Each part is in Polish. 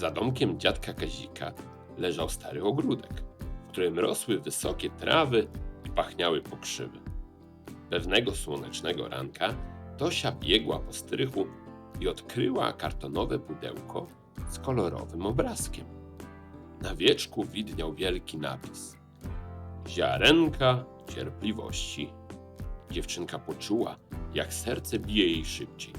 Za domkiem dziadka Kazika leżał stary ogródek, w którym rosły wysokie trawy i pachniały pokrzywy. Pewnego słonecznego ranka Tosia biegła po strychu i odkryła kartonowe pudełko z kolorowym obrazkiem. Na wieczku widniał wielki napis: Ziarenka cierpliwości. Dziewczynka poczuła, jak serce bije jej szybciej.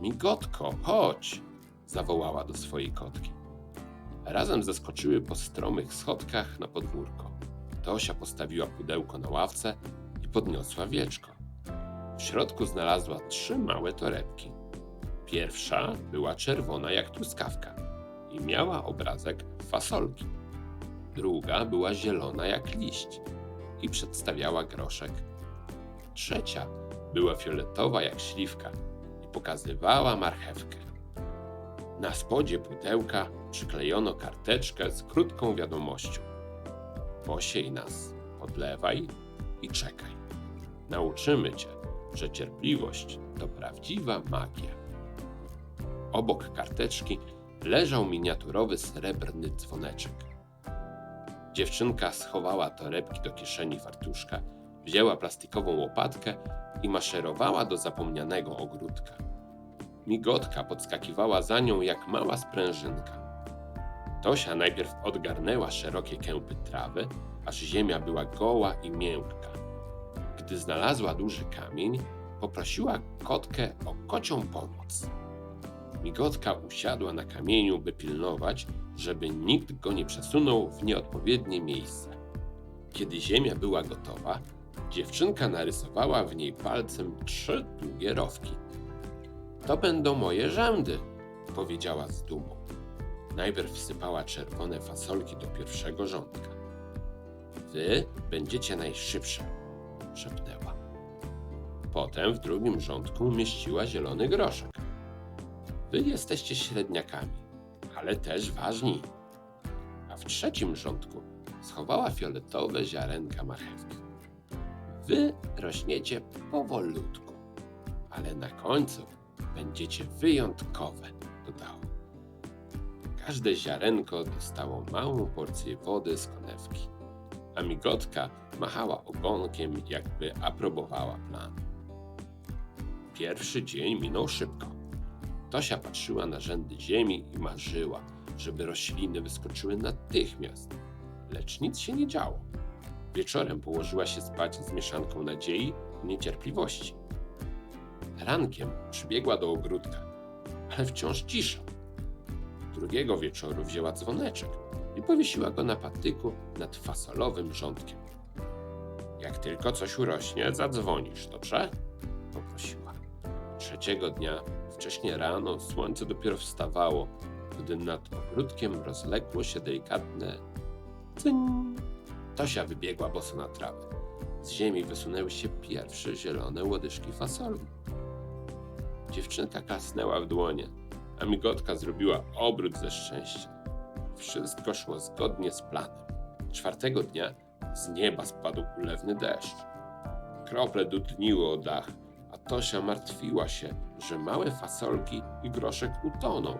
Migotko, chodź! Zawołała do swojej kotki. Razem zeskoczyły po stromych schodkach na podwórko. Tosia postawiła pudełko na ławce i podniosła wieczko. W środku znalazła trzy małe torebki. Pierwsza była czerwona jak truskawka i miała obrazek fasolki. Druga była zielona jak liść i przedstawiała groszek. Trzecia była fioletowa jak śliwka i pokazywała marchewkę. Na spodzie pudełka przyklejono karteczkę z krótką wiadomością. Posiej nas, podlewaj i czekaj. Nauczymy cię, że cierpliwość to prawdziwa magia. Obok karteczki leżał miniaturowy srebrny dzwoneczek. Dziewczynka schowała torebki do kieszeni fartuszka, wzięła plastikową łopatkę i maszerowała do zapomnianego ogródka. Migotka podskakiwała za nią jak mała sprężynka. Tosia najpierw odgarnęła szerokie kępy trawy, aż ziemia była goła i miękka. Gdy znalazła duży kamień, poprosiła kotkę o kocią pomoc. Migotka usiadła na kamieniu, by pilnować, żeby nikt go nie przesunął w nieodpowiednie miejsce. Kiedy ziemia była gotowa, dziewczynka narysowała w niej palcem trzy długie rowki. To będą moje rzędy, powiedziała z dumą. Najpierw wsypała czerwone fasolki do pierwszego rządka. Wy będziecie najszybsze, szepnęła. Potem w drugim rządku umieściła zielony groszek. Wy jesteście średniakami, ale też ważni. A w trzecim rządku schowała fioletowe ziarenka marchewki. Wy rośniecie powolutku, ale na końcu będziecie wyjątkowe, dodała. Każde ziarenko dostało małą porcję wody z konewki, a migotka machała ogonkiem, jakby aprobowała plan. Pierwszy dzień minął szybko. Tosia patrzyła na rzędy ziemi i marzyła, żeby rośliny wyskoczyły natychmiast, lecz nic się nie działo. Wieczorem położyła się spać z mieszanką nadziei i niecierpliwości. Rankiem przybiegła do ogródka, ale wciąż cisza. Drugiego wieczoru wzięła dzwoneczek i powiesiła go na patyku nad fasolowym rządkiem. Jak tylko coś urośnie, zadzwonisz, dobrze? Poprosiła. Trzeciego dnia, wcześnie rano, słońce dopiero wstawało, gdy nad ogródkiem rozległo się delikatne cyń. Tosia wybiegła boso na trawę. Z ziemi wysunęły się pierwsze zielone łodyżki fasoli. Dziewczynka kasnęła w dłonie, a migotka zrobiła obrót ze szczęścia. Wszystko szło zgodnie z planem. Czwartego dnia z nieba spadł ulewny deszcz. Krople dudniły o dach, a Tosia martwiła się, że małe fasolki i groszek utoną.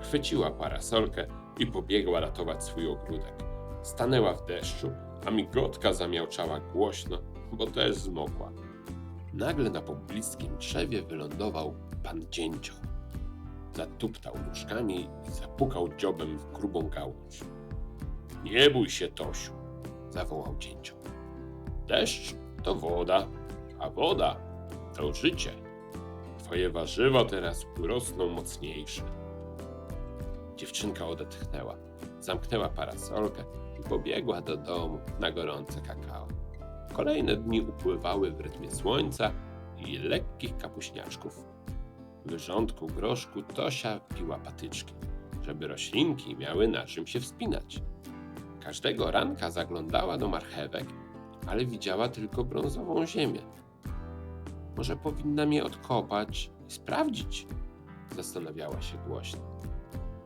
Chwyciła parasolkę i pobiegła ratować swój ogródek. Stanęła w deszczu, a migotka zamiałczała głośno, bo też zmokła. Nagle na pobliskim drzewie wylądował pan dzięcioł. Zatuptał nóżkami i zapukał dziobem w grubą gałąź. Nie bój się, Tosiu, zawołał dzięcioł. Deszcz to woda, a woda to życie. Twoje warzywa teraz urosną mocniejsze. Dziewczynka odetchnęła, zamknęła parasolkę i pobiegła do domu na gorące kakao. Kolejne dni upływały w rytmie słońca i lekkich kapuśniaczków. W rządku groszku Tosia piła patyczki, żeby roślinki miały na czym się wspinać. Każdego ranka zaglądała do marchewek, ale widziała tylko brązową ziemię. Może powinnam je odkopać i sprawdzić, zastanawiała się głośno.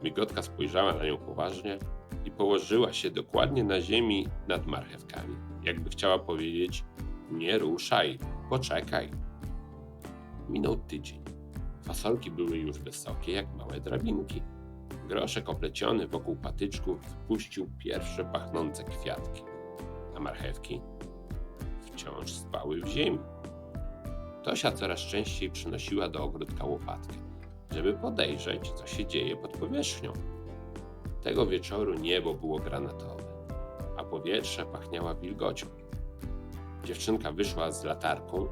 Migotka spojrzała na nią poważnie i położyła się dokładnie na ziemi nad marchewkami, jakby chciała powiedzieć: Nie ruszaj, poczekaj. Minął tydzień. Fasolki były już wysokie jak małe drabinki. Groszek opleciony wokół patyczków wypuścił pierwsze pachnące kwiatki, a marchewki wciąż spały w ziemi. Tosia coraz częściej przynosiła do ogródka łopatkę, żeby podejrzeć, co się dzieje pod powierzchnią. Tego wieczoru niebo było granatowe, a powietrze pachniała wilgocią. Dziewczynka wyszła z latarką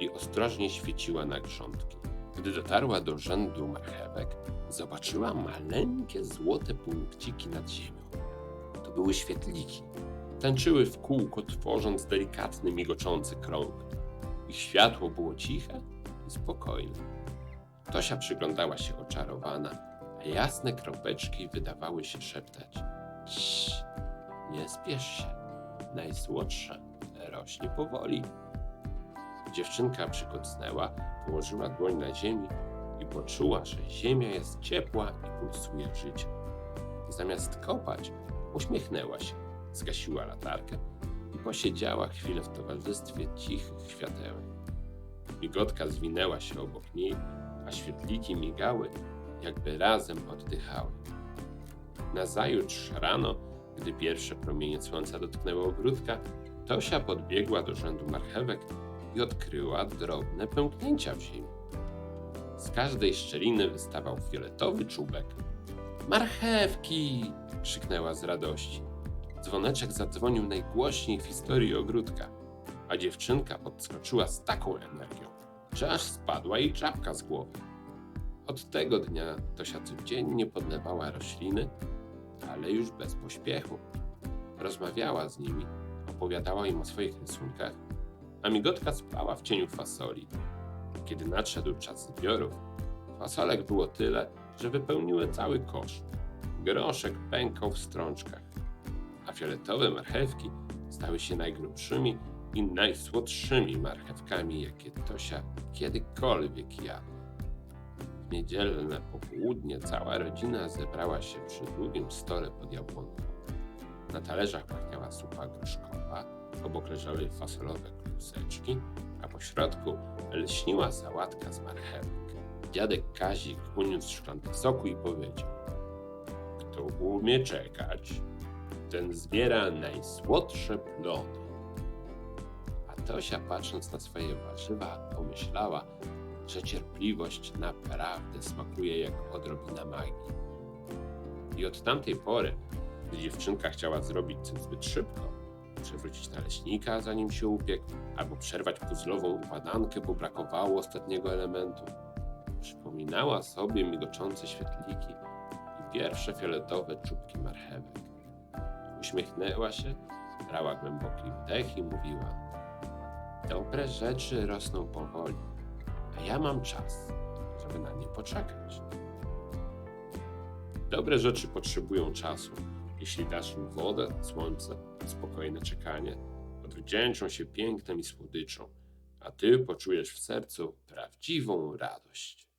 i ostrożnie świeciła na grządki. Gdy dotarła do rzędu marchewek, zobaczyła maleńkie złote punkciki nad ziemią. To były świetliki. Tańczyły w kółko, tworząc delikatny, migoczący krąg. Ich światło było ciche i spokojne. Tosia przyglądała się oczarowana, a jasne kropeczki wydawały się szeptać. Cii, nie spiesz się, najsłodsze rośnie powoli. Dziewczynka przykucnęła, położyła dłoń na ziemi i poczuła, że ziemia jest ciepła i pulsuje życiem. Zamiast kopać, uśmiechnęła się, zgasiła latarkę i posiedziała chwilę w towarzystwie cichych światełek. Migotka zwinęła się obok niej, świetliki migały, jakby razem oddychały. Nazajutrz rano, gdy pierwsze promienie słońca dotknęły ogródka, Tosia podbiegła do rzędu marchewek i odkryła drobne pęknięcia w ziemi. Z każdej szczeliny wystawał fioletowy czubek. Marchewki! krzyknęła z radości. Dzwoneczek zadzwonił najgłośniej w historii ogródka, a dziewczynka podskoczyła z taką energią, że aż spadła jej czapka z głowy. Od tego dnia Tosia codziennie podlewała rośliny, ale już bez pośpiechu. Rozmawiała z nimi, opowiadała im o swoich rysunkach, a migotka spała w cieniu fasoli. Kiedy nadszedł czas zbiorów, fasolek było tyle, że wypełniły cały kosz. Groszek pękał w strączkach, a fioletowe marchewki stały się najgrubszymi i najsłodszymi marchewkami, jakie Tosia kiedykolwiek jadła. W niedzielne popołudnie cała rodzina zebrała się przy długim stole pod jabłonką. Na talerzach pachniała supa gruszkowa, obok leżały fasolowe kluseczki, a po środku lśniła sałatka z marchewek. Dziadek Kazik uniósł szklankę soku i powiedział Kto umie czekać, ten zbiera najsłodsze plony. Tosia patrząc na swoje warzywa pomyślała, że cierpliwość naprawdę smakuje jak odrobina magii. I od tamtej pory, gdy dziewczynka chciała zrobić coś zbyt szybko, przewrócić naleśnika zanim się upiekł, albo przerwać puzzlową układankę, bo brakowało ostatniego elementu, przypominała sobie migoczące świetliki i pierwsze fioletowe czubki marchewek. Uśmiechnęła się, brała głęboki wdech i mówiła: Dobre rzeczy rosną powoli, a ja mam czas, żeby na nie poczekać. Dobre rzeczy potrzebują czasu. Jeśli dasz im wodę, słońce, spokojne czekanie, odwdzięczą się pięknem i słodyczą, a ty poczujesz w sercu prawdziwą radość.